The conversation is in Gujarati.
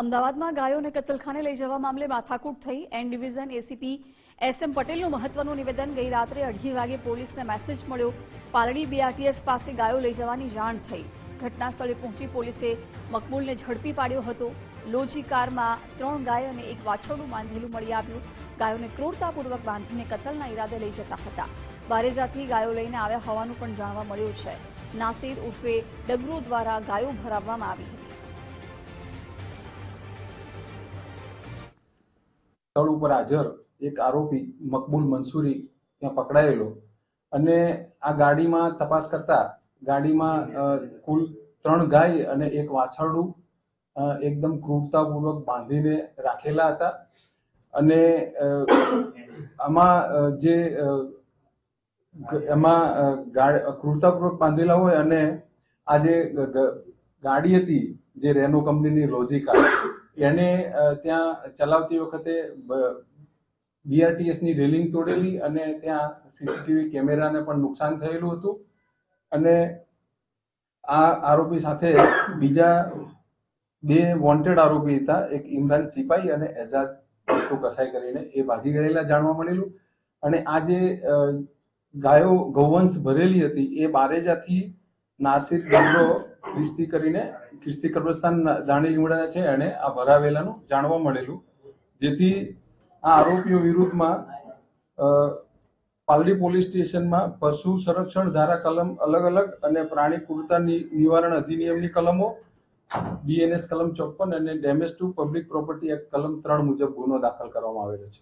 અમદાવાદમાં ગાયોને કતલખાને લઈ જવા મામલે માથાકૂટ થઈ N division ACP S M પટેલનું મહત્વનું નિવેદન ગઈ રાત્રે અઢી વાગે પોલીસને મેસેજ મળ્યો. પાલડી બીઆરટીએસ પાસે ગાયો લઈ જવાની જાણ થઈ. ઘટના સ્થળે પહોંચી પોલીસે મકબૂલને ઝડપી પાડ્યો હતો. લોજી કારમાં ત્રણ ગાય અને એક વાછરડું બાંધેલું મળી આવ્યું. ગાયોને ક્રૂરતાપૂર્વક બાંધીને કતલના ઈરાદે લઈ જતા હતા. બારેજાથી ગાયો લઈને આવ્યા હોવાનું પણ જાણવા મળ્યું છે. નાસિર ઉર્ફે ડગરો દ્વારા ગાયો ભરાવવામાં આવી હતી. સ્થળ ઉપર હાજર એક આરોપી મકબૂલ મંસૂરી ત્યાં પકડાયેલો. અને આ ગાડીમાં તપાસ કરતા ગાડીમાં કુલ ત્રણ ગાય અને એક વાછરડું એકદમ ક્રૂરતાપૂર્વક બાંધીને રાખેલા હતા. અને આમાં જે એમાં ક્રૂરતાપૂર્વક બાંધેલા હોય અને આ જે ગાડી હતી જે રેનો કંપનીની લોઝિકા એને ત્યાં ચલાવતી વખતે બીઆરટીએસની રેલિંગ તોડેલી અને ત્યાં સીસીટીવી કેમેરાને પણ નુકસાન થયેલું હતું. અને આ આરોપી સાથે બીજા બે વોન્ટેડ આરોપી હતા, એક ઇમરાન સિપાઈ અને એઝાજ ભટ્ટુ કસાઈ કરીને, એ ભાગી ગયેલા જાણવા મળેલું. અને આ જે ગાયો ગૌવંશ ભરેલી હતી, એ બારેજાથી નાસિર ગંડો ખ્રિસ્તી કરીને ખ્રિસ્તી કબ્રસ્તાન દાણી લીમડાના છે અને આ ભરાવેલાનું જાણવા મળેલું. જેથી આ આરોપીઓ વિરુદ્ધમાં પાલડી પોલીસ સ્ટેશનમાં પશુ સંરક્ષણ ધારા કલમ અલગ અલગ અને પ્રાણી ક્રૂરતા નિવારણ અધિનિયમની કલમો, બીએનએસ કલમ ચોપન અને damage to public property act કલમ ત્રણ મુજબ ગુનો દાખલ કરવામાં આવેલો છે.